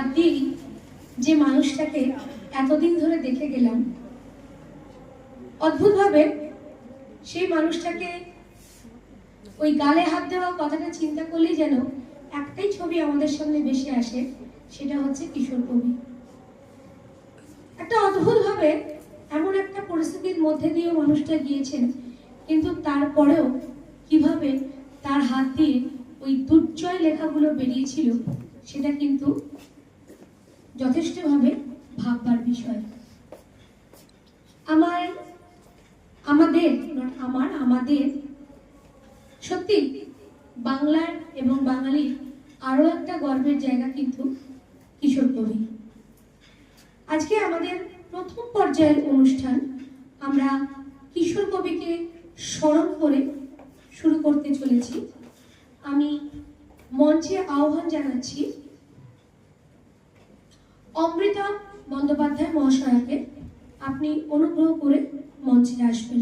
হাত দিয়েই যে মানুষটাকে এতদিন ধরে দেখে গেলাম, অদ্ভুতভাবে সেই মানুষটাকে ওই গালে হাত দেওয়া কথাটা চিন্তা করলেই যেন একটাই ছবি আমাদের সামনে বেশি আসে, সেটা হচ্ছে কিশোর কবি। একটা অদ্ভুতভাবে এমন একটা পরিস্থিতির মধ্যে দিয়েও মানুষটা গিয়েছেন, কিন্তু তারপরেও কীভাবে তার হাত দিয়ে ওই দুর্জয় লেখাগুলো বেরিয়েছিল, সেটা কিন্তু যথেষ্টভাবে ভাববার বিষয়। আমার, আমাদের আমার, আমাদের, সত্যি বাংলার এবং বাঙালির আরও একটা গর্বের জায়গা কিন্তু কিশোর কবি। আজকে আমাদের প্রথম পর্যায়ের অনুষ্ঠান আমরা কিশোর কবিকে স্মরণ করে শুরু করতে চলেছি। আমি মঞ্চে আহ্বান জানাচ্ছি অমৃতা বন্দ্যোপাধ্যায় মহাশয়াকে আপনি অনুগ্রহ করে মঞ্চে আসবেন।